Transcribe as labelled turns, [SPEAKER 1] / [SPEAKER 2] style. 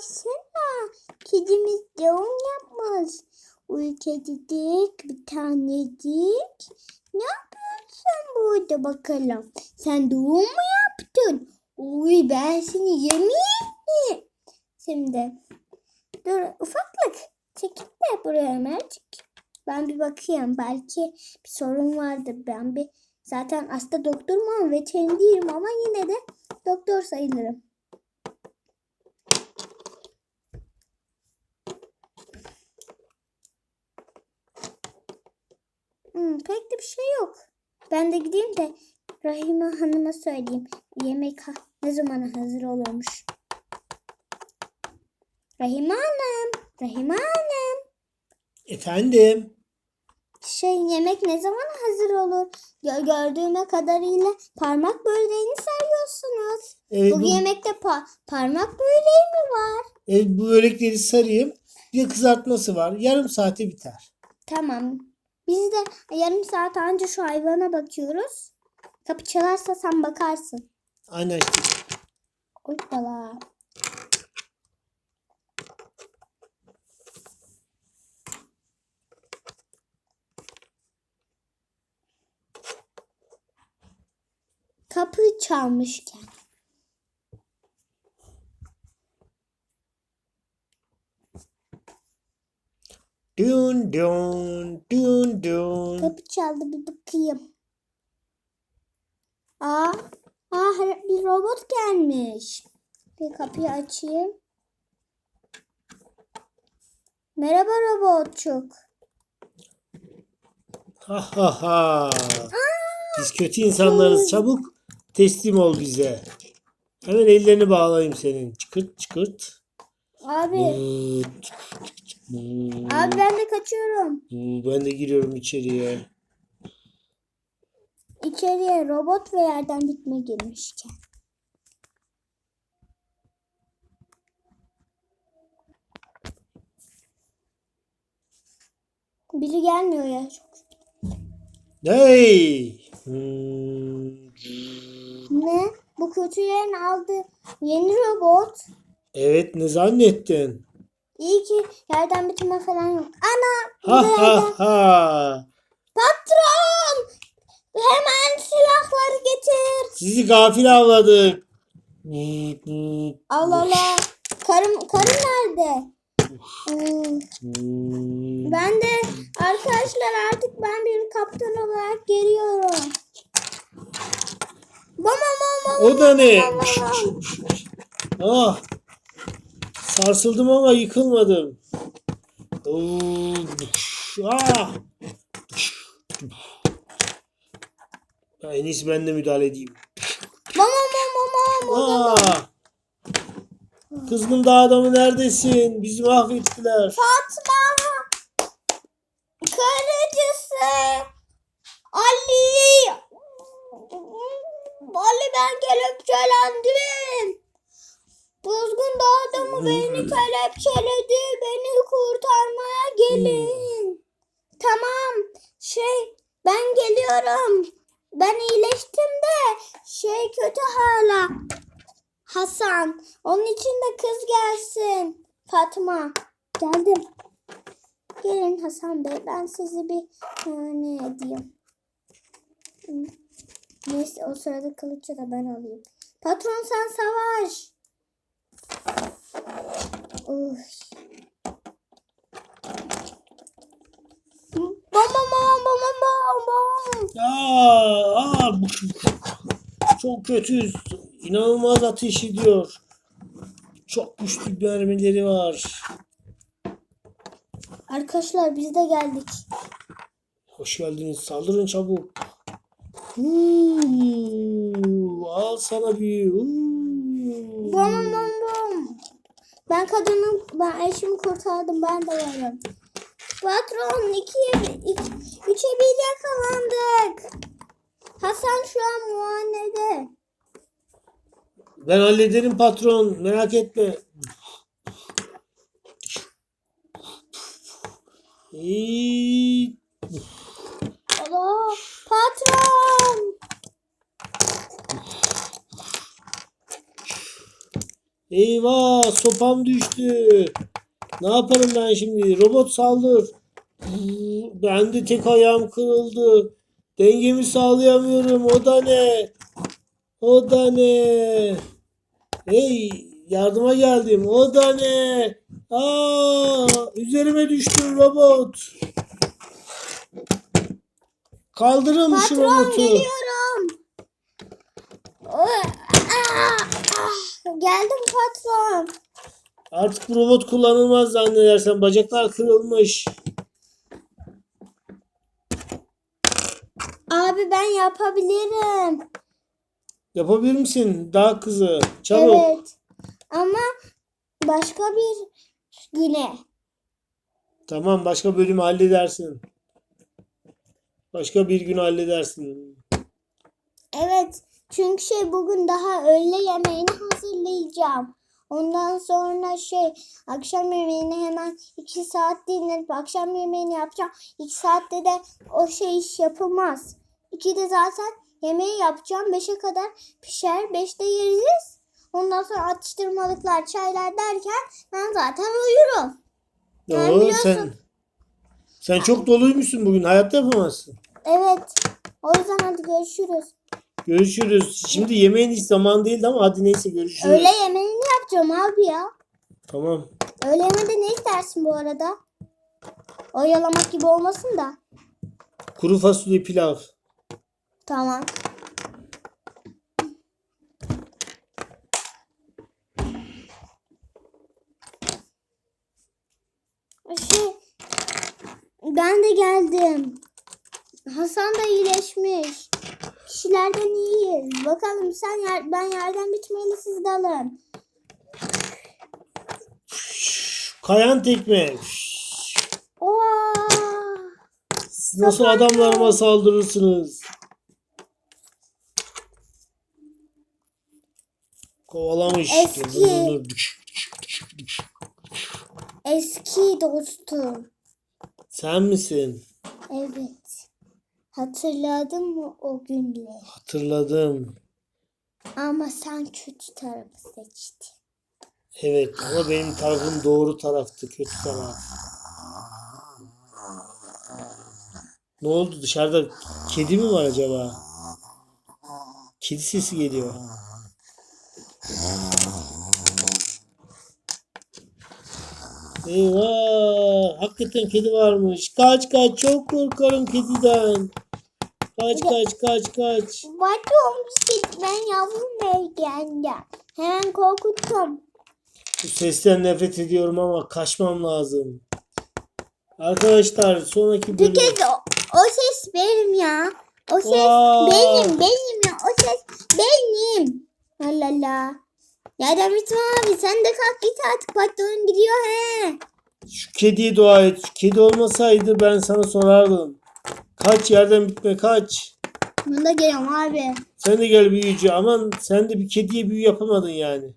[SPEAKER 1] baksana. Kedimiz doğum yapmış. Uykedik bir tanecik. Ne yapıyorsun burada bakalım? Sen doğum mu yaptın? Uy ben seni yemeyeyim? Şimdi dur ufaklık çekil de buraya hemencik. Ben bir bakayım. Belki bir sorun vardır. Ben bir zaten hasta doktorum ama veteriner değilim ama yine de doktor sayılırım. Hmm, pek de bir şey yok. Ben de gideyim de Rahime Hanım'a söyleyeyim. Yemek ha- ne zaman hazır olurmuş. Rahime Hanım. Rahime Hanım.
[SPEAKER 2] Efendim?
[SPEAKER 1] Şey yemek ne zaman hazır olur? Gö- gördüğüme kadarıyla parmak böreğini sarıyorsunuz.
[SPEAKER 2] Evet,
[SPEAKER 1] Bu
[SPEAKER 2] bu,
[SPEAKER 1] yemekte pa- parmak böreği mi var?
[SPEAKER 2] evet, bu börekleri sarayım. Bir kızartması var. Yarım saate biter.
[SPEAKER 1] Tamam. Biz de yarım saat önce şu hayvana bakıyoruz. Kapı çalarsa sen bakarsın.
[SPEAKER 2] Anlaştık.
[SPEAKER 1] Hoppala. Kapı çalmışken.
[SPEAKER 2] Dün dün dün dün.
[SPEAKER 1] Kapı çaldı bir bakayım. Aa, aa bir robot gelmiş. Bir kapıyı açayım. Merhaba robotçuk.
[SPEAKER 2] Ha ha ha. Biz kötü insanlarız. Çabuk teslim ol bize. Hemen ellerini bağlayayım senin. Çıkırt çıkırt.
[SPEAKER 1] Abi,
[SPEAKER 2] Bıt,
[SPEAKER 1] abi ben de kaçıyorum.
[SPEAKER 2] Ben de giriyorum içeriye.
[SPEAKER 1] İçeriye robot ve yerden bitme girmişken. Biri gelmiyor ya.
[SPEAKER 2] Hey! Hmm.
[SPEAKER 1] Ne? Bu kötülerin aldığı yeni robot.
[SPEAKER 2] Evet ne zannettin?
[SPEAKER 1] İyi ki yerden bitme falan yok. Ana!
[SPEAKER 2] Ha ha ha.
[SPEAKER 1] Patron! Hemen silahları getir.
[SPEAKER 2] Sizi gafil avladık.
[SPEAKER 1] Allah Allah. Karım, karım nerede? Hmm. Ben de arkadaşlar artık ben bir kaptan olarak geliyorum. Bama bama
[SPEAKER 2] O da ne? Ah! Sarsıldım ama yıkılmadım. Ah! Ya En iyisi ben de müdahale edeyim.
[SPEAKER 1] Bama bama bama.
[SPEAKER 2] Ah! Kızgın dağ adamı neredesin? Bizi mahvettiler.
[SPEAKER 1] Fatma. Karıcısı. Ali. Ali ben kelepçelendim. Buzgun dağ adamı beni kelepçeledi. Beni kurtarmaya gelin. Tamam. Şey ben geliyorum. Ben iyileştim de şey kötü hala. Hasan. Onun için de kız gelsin. Fatma. Geldim. Gelin Hasan Bey. Ben sizi bir ne edeyim. Neyse o sırada kılıcı da ben alayım. Patron sen savaş. Uy. Bam bam bam bam bam bam.
[SPEAKER 2] Aa, aa, çok kötü. İnanılmaz ateş ediyor. Çok güçlü mermileri var.
[SPEAKER 1] Arkadaşlar biz de geldik.
[SPEAKER 2] Hoş geldiniz. Saldırın çabuk. Huu, al sana bir. huu.
[SPEAKER 1] Bam bam. Ben kadını, ben eşimi kurtardım. Ben de varım. Patron ikiye, iki, üçe bir yakalandık. Hasan şu an muayenede.
[SPEAKER 2] Ben hallederim patron. Merak etme.
[SPEAKER 1] Allah patron.
[SPEAKER 2] Eyvah sopam düştü. Ne yaparım ben şimdi? Robot saldır. Ben de tek ayağım kırıldı. Dengemi sağlayamıyorum. O da ne? O da ne? Hey yardıma geldim. O da ne? Aa, üzerime düştün robot. Kaldırın şu robotu.
[SPEAKER 1] geliyorum. Ah, ah, Geldim patron.
[SPEAKER 2] Artık bu robot kullanılmaz zannedersen. Bacaklar kırılmış.
[SPEAKER 1] Abi ben yapabilirim.
[SPEAKER 2] Yapabilir misin? Daha kızı. Çabuk.
[SPEAKER 1] Evet. Ama başka bir güne.
[SPEAKER 2] Tamam başka bölümü halledersin. Başka bir gün halledersin.
[SPEAKER 1] Evet. Çünkü şey bugün daha öğle yemeğini hazırlayacağım. Ondan sonra şey akşam yemeğini hemen iki saat dinlenip akşam yemeğini yapacağım. İki saatte de o şey iş yapılmaz. İkide zaten yemeği yapacağım. Beşe kadar pişer. Beşte yeriz. Ondan sonra atıştırmalıklar, çaylar derken ben zaten uyurum. Ben
[SPEAKER 2] Oo,
[SPEAKER 1] biliyorsun.
[SPEAKER 2] sen sen çok doluymuşsun bugün. Hayatta yapamazsın.
[SPEAKER 1] Evet. O yüzden hadi görüşürüz.
[SPEAKER 2] Görüşürüz. Şimdi yemeğin hiç zaman değildi ama hadi neyse görüşürüz.
[SPEAKER 1] Öğle yemeğini yapacağım abi ya.
[SPEAKER 2] Tamam.
[SPEAKER 1] Öğle yemeğinde ne istersin bu arada? Oyalamak gibi olmasın da.
[SPEAKER 2] Kuru fasulye pilav.
[SPEAKER 1] Tamam. Şey, ben de geldim. Hasan da iyileşmiş. Kişilerden iyiyiz. Bakalım sen yer, ben yerden bitmeyeli siz de alın.
[SPEAKER 2] Kayan tekme.
[SPEAKER 1] Oha!
[SPEAKER 2] Siz nasıl adamlarıma saldırırsınız? Kovalamış.
[SPEAKER 1] Eski.
[SPEAKER 2] Dur, dur, dur.
[SPEAKER 1] Eski dostum.
[SPEAKER 2] Sen misin?
[SPEAKER 1] Evet. Hatırladın mı o günleri?
[SPEAKER 2] Hatırladım.
[SPEAKER 1] Ama sen kötü tarafı seçtin.
[SPEAKER 2] Evet ama benim tarafım doğru taraftı. Kötü taraf. Ne oldu dışarıda kedi mi var acaba? Kedi sesi geliyor. Eyvah! Hakikaten kedi varmış. Kaç kaç çok korkarım kediden. Kaç kaç kaç kaç.
[SPEAKER 1] Batı olmuş ben yavrum ergende. Hemen korkuttum.
[SPEAKER 2] Bu sesten nefret ediyorum ama kaçmam lazım. Arkadaşlar sonraki bölüm.
[SPEAKER 1] Bir kez o, o ses benim ya. O ses
[SPEAKER 2] Aa!
[SPEAKER 1] benim benim ya. O ses benim. Allah Allah. Yerden bitme abi sen de kalk git artık patronun gidiyor he.
[SPEAKER 2] Şu kediye dua et. Şu kedi olmasaydı ben sana sorardım. Kaç yerden bitme kaç.
[SPEAKER 1] Ben de geliyorum abi.
[SPEAKER 2] Sen de gel büyücü. Aman sen de bir kediye büyü yapamadın yani.